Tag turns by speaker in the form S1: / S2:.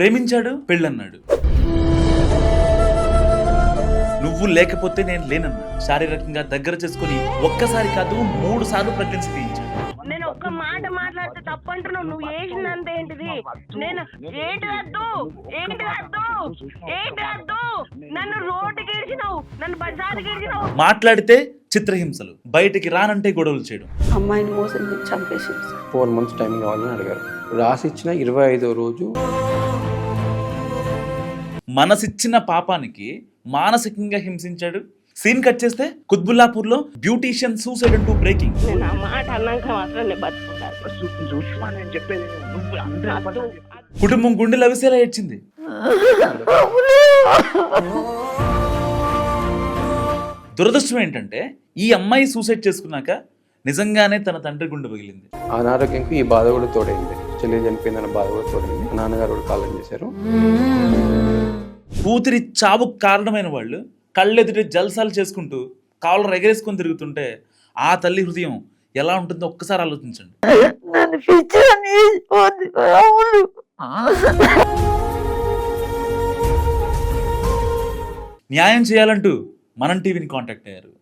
S1: ప్రేమించాడు పెళ్ళన్నాడు. నువ్వు లేకపోతే నేను లేనన్నా. శారీరకంగా దగ్గర చేసుకుని ఒక్కసారి కాదు మూడు సార్లు ప్రెగ్నెన్సీ తీయించాడు.
S2: నేను ఒక్క మాట మాట్లాడితే తప్పంటున్నావు. నువ్వు వేసినంత ఏంటిది? నేను ఏంటి వద్దు ఏంటి వద్దు ఏంటి వద్దు నన్ను రోడ్డుకి ఏడ్చినావు నన్ను బజార్కి ఏడ్చినావు.
S1: మాట్లాడితే చిత్రహింసలు. బయటికి రానంటే గొడవలు చేయడం.
S3: అమ్మాయిని మోసం సార్
S4: ఫోర్ మంత్స్ టైం కావాలని అడిగారు. రాసి ఇచ్చిన ఇరవై ఐదో రోజు
S1: మనసిచ్చిన పాపానికి మానసికంగా హింసించాడు. సీన్ కట్ చేస్తే కుత్బుల్లాపూర్లో బ్యూటీషియన్ సూసైడ్ అంటూ బ్రేకింగ్. కుటుంబం గుండెలు అవిసేలా ఏడ్చింది. దురదృష్టం ఏంటంటే ఈ అమ్మాయి సూసైడ్ చేసుకున్నాక నిజంగానే తన తండ్రి గుండె పగిలింది.
S4: అనారోగ్యంకి ఈ బాధ కూడా తోడైంది. చెల్లి చనిపోయిందన్న బాధ కూడా తోడైంది. నాన్నగారు కూడా కాలం చేశారు.
S1: కూతురి చావుకు కారణమైన వాళ్ళు కళ్ళెదుటి జల్సాలు చేసుకుంటూ కాళ్ళు ఎగరేసుకొని తిరుగుతుంటే ఆ తల్లి హృదయం ఎలా ఉంటుందో ఒక్కసారి ఆలోచించండి. న్యాయం చేయాలంటూ మనం టీవీని కాంటాక్ట్ అయ్యారు.